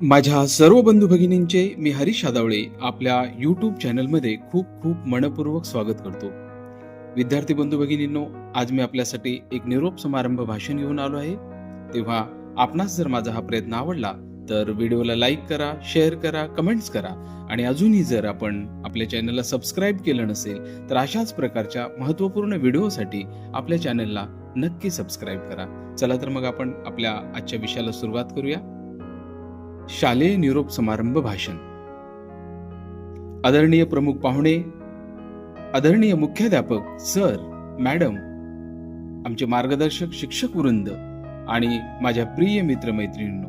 माझ्या सर्व बंधू भगिनींचे मी हरीश आदावळे आपल्या यूट्यूब चॅनलमध्ये खूप खूप मनपूर्वक स्वागत करतो. विद्यार्थी बंधू भगिनींनो आज मी आपल्यासाठी एक निरोप समारंभ भाषण घेऊन आलो आहे. तेव्हा आपणास जर माझा हा प्रयत्न आवडला तर व्हिडिओला लाईक करा शेअर करा कमेंट्स करा आणि अजूनही जर आपण आपल्या चॅनलला सबस्क्राईब केलं नसेल तर अशाच प्रकारच्या महत्त्वपूर्ण व्हिडिओसाठी आपल्या चॅनलला नक्की सबस्क्राईब करा. चला तर मग आपण आपल्या आजच्या विषयाला सुरुवात करूया. शालेय निरोप समारंभ भाषण. आदरणीय प्रमुख पाहुणे आदरणीय मुख्याध्यापक सर मॅडम आमचे मार्गदर्शक शिक्षक वृंद आणि माझ्या प्रिय मित्रमैत्रिणींनो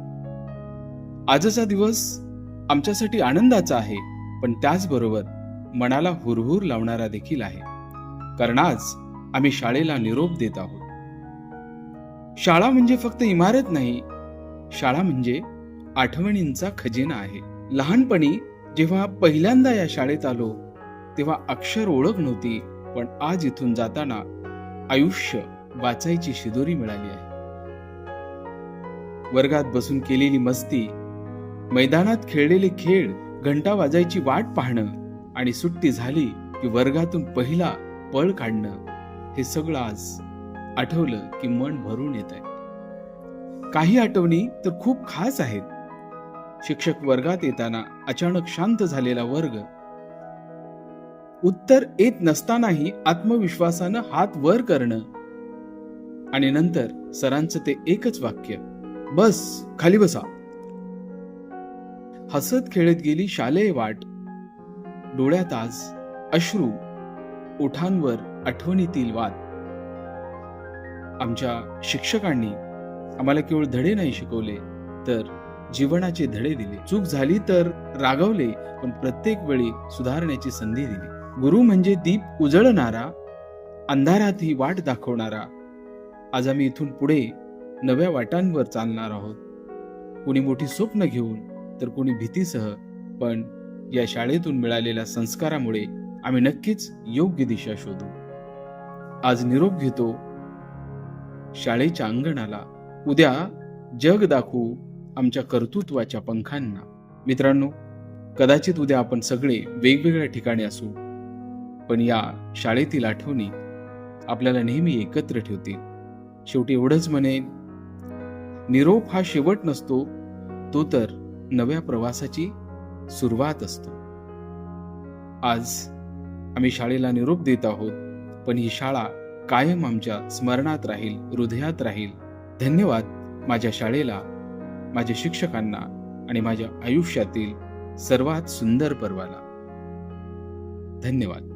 आजचा दिवस आमच्यासाठी आनंदाचा आहे पण त्याचबरोबर मनाला हुरहुर लावणारा देखील आहे. कारण आज आम्ही शाळेला निरोप देत आहोत. शाळा म्हणजे फक्त इमारत नाही शाळा म्हणजे आठवणींचा खजिना आहे. लहानपणी जेव्हा पहिल्यांदा या शाळेत आलो तेव्हा अक्षर ओळख नव्हती पण आज इथून जाताना आयुष्य वाचायची शिदोरी मिळाली आहे. वर्गात बसून केलेली मस्ती मैदानात खेळलेले खेळ घंटा वाजायची वाट पाहणं आणि सुट्टी झाली की वर्गातून पहिला पळ काढणं हे सगळं आज आठवलं की मन भरून येत आहे काही आठवणी तर खूप खास आहेत. शिक्षक वर्गात येताना अचानक शांत झालेला वर्ग. उत्तर येत नसतानाही आत्मविश्वासानं हात वर करणं. आणि नंतर सरांचं ते एकच वाक्य बस खाली बसा. हसत खेळत गेली शालेय वाट. डोळ्यात आज अश्रू ओठांवर आठवणीतील वाद. आमच्या शिक्षकांनी आम्हाला केवळ धडे नाही शिकवले तर जीवनाचे धडे दिले. चूक झाली तर रागवले पण प्रत्येक वेळी सुधारण्याची संधी दिली. गुरु म्हणजे दीप उजळणारा अंधारातही वाट दाखवणारा. आज आम्ही इथून पुढे नव्या वाटांवर चालणार आहोत. कुणी मोठी स्वप्न घेऊन तर कुणी भीतीसह पण या शाळेतून मिळालेल्या संस्कारामुळे आम्ही नक्कीच योग्य दिशा शोधू. आज निरोप घेतो शाळेच्या अंगणाला. उद्या जग दाखवू आमच्या कर्तृत्वाच्या पंखांना. मित्रांनो कदाचित उद्या आपण सगळे वेगवेगळ्या ठिकाणी असू पण या शाळेतील आठवणी आपल्याला नेहमी एकत्र ठेवतील. शेवटी एवढंच म्हणेन निरोप हा शेवट नसतो तो तर नव्या प्रवासाची सुरुवात असतो. आज आम्ही शाळेला निरोप देत आहोत पण ही शाळा कायम आमच्या स्मरणात राहील हृदयात राहील. धन्यवाद माझ्या शाळेला. माझ्या शिक्षकांना आणि माझ्या आयुष्यातील सर्वात सुंदर पर्वाला. धन्यवाद.